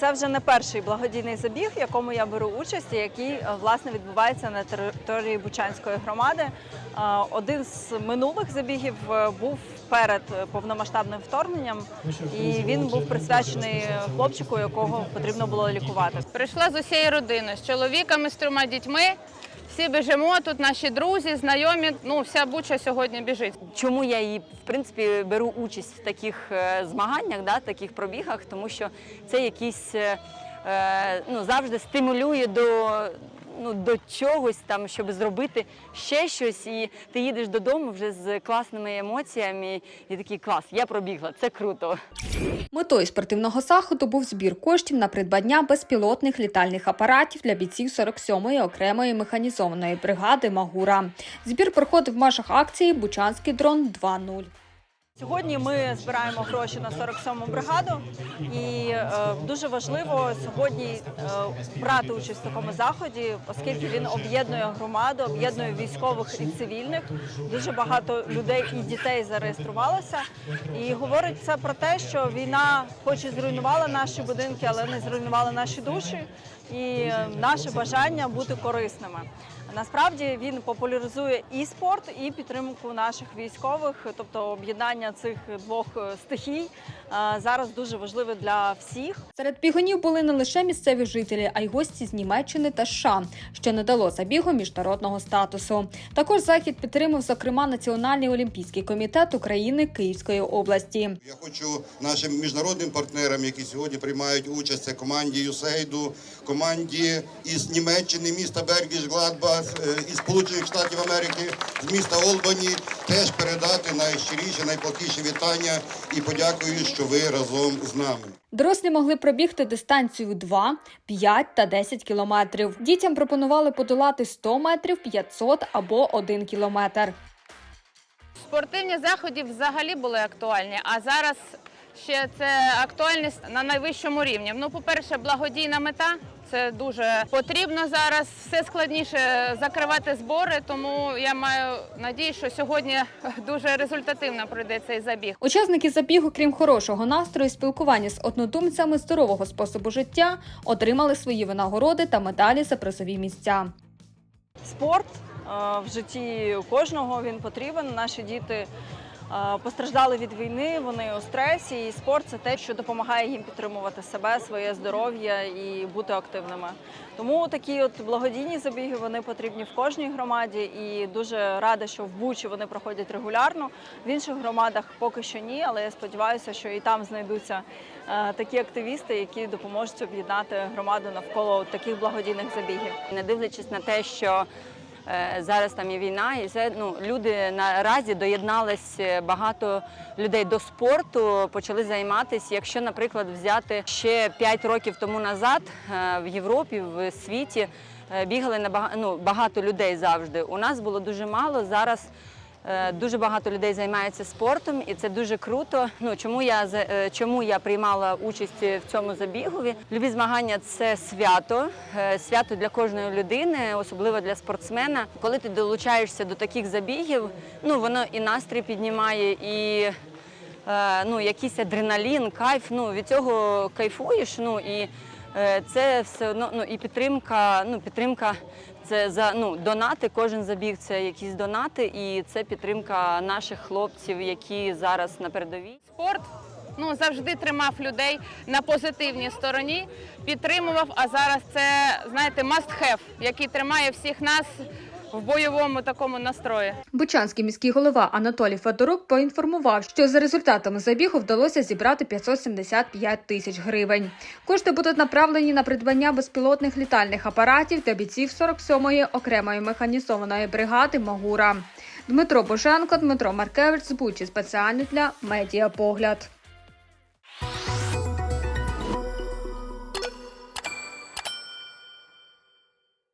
це вже не перший благодійний забіг, в якому я беру участь, і який е, власне відбувається на території Бучанської громади. Е, Один з минулих забігів е, був перед повномасштабним вторгненням, і він був присвячений хлопчику, якого потрібно було лікувати. Прийшла з усією родиною, з чоловіками, з трьома дітьми. Всі біжимо, тут наші друзі, знайомі. Ну, вся буча сьогодні біжить. Чому я і в принципі беру участь в таких е, змаганнях, да, таких пробігах, тому що це якісь е, е, ну, завжди стимулює до. Ну, до чогось там, щоб зробити ще щось, і ти їдеш додому вже з класними емоціями, і такий клас, я пробігла, це круто. Метою спортивного заходу був збір коштів на придбання безпілотних літальних апаратів для бійців 47-ї окремої механізованої бригади Магура. Збір проходив в межах акції Бучанський дрон 2.0. Сьогодні ми збираємо гроші на 47-му бригаду, і е, дуже важливо сьогодні е, брати участь в такому заході, оскільки він об'єднує громаду, об'єднує військових і цивільних. Дуже багато людей і дітей зареєструвалося. І говорить це про те, що війна, хоч і зруйнувала наші будинки, але не зруйнувала наші душі і е, наше бажання бути корисними. Насправді він популяризує і спорт, і підтримку наших військових, тобто об'єднання цих двох е, стихій е, зараз дуже важливе для всіх. Серед бігунів були не лише місцеві жителі, а й гості з Німеччини та США, що не дало забігу міжнародного статусу. Також захід підтримав, зокрема, Національний олімпійський комітет України Київської області. Я хочу нашим міжнародним партнерам, які сьогодні приймають участь, це команді Юсейду, команді із Німеччини, міста Бергіш Гладбах, із Сполучених Штатів Америки, з міста Олбані, теж передати найщиріші, найплатіші вітання і подякую, що ви разом з нами. Дорослі могли пробігти дистанцію 2, 5 та 10 кілометрів. Дітям пропонували подолати 100 метрів, 500 або 1 кілометр. Спортивні заходи взагалі були актуальні, а зараз ще це актуальність на найвищому рівні. Ну, по-перше, благодійна мета. Це дуже потрібно зараз. Все складніше закривати збори, тому я маю надію, що сьогодні дуже результативно пройде цей забіг. Учасники забігу, крім хорошого настрою, спілкування з однодумцями здорового способу життя, отримали свої винагороди та медалі за призові місця. Спорт е, в житті кожного він потрібен. Наші діти постраждали від війни, вони у стресі, і спорт це те, що допомагає їм підтримувати себе, своє здоров'я і бути активними. Тому такі от благодійні забіги вони потрібні в кожній громаді, і дуже рада, що в Бучі вони проходять регулярно. В інших громадах поки що ні, але я сподіваюся, що і там знайдуться е, такі активісти, які допоможуть об'єднати громаду навколо таких благодійних забігів. Не дивлячись на те, що зараз там є війна, і все ну люди наразі доєднались е, багато людей до спорту, почали займатися. Якщо, наприклад, взяти ще 5 років тому назад е, в Європі, в світі е, бігали на ну, багато людей завжди. У нас було дуже мало зараз. Е, Дуже багато людей займається спортом, і це дуже круто. Ну чому я е, чому я приймала участь в цьому забігові? Любі змагання це свято, е, свято для кожної людини, особливо для спортсмена. Коли ти долучаєшся до таких забігів, ну воно і настрій піднімає, і ну якийсь адреналін, кайф. Ну від цього кайфуєш. Ну і це все одно ну і підтримка. Ну підтримка це за ну донати. Кожен забіг це якісь донати, і це підтримка наших хлопців, які зараз на передовій. Спорт ну завжди тримав людей на позитивній стороні, підтримував. А зараз це знаєте must have, який тримає всіх нас в бойовому такому настрої. Бучанський міський голова Анатолій Федорук поінформував, що за результатами забігу вдалося зібрати 575 тисяч гривень. Кошти будуть направлені на придбання безпілотних літальних апаратів для бійців 47-ї окремої механізованої бригади Магура. Дмитро Боженко, Дмитро Маркевич з Бучі спеціально для медіапогляд.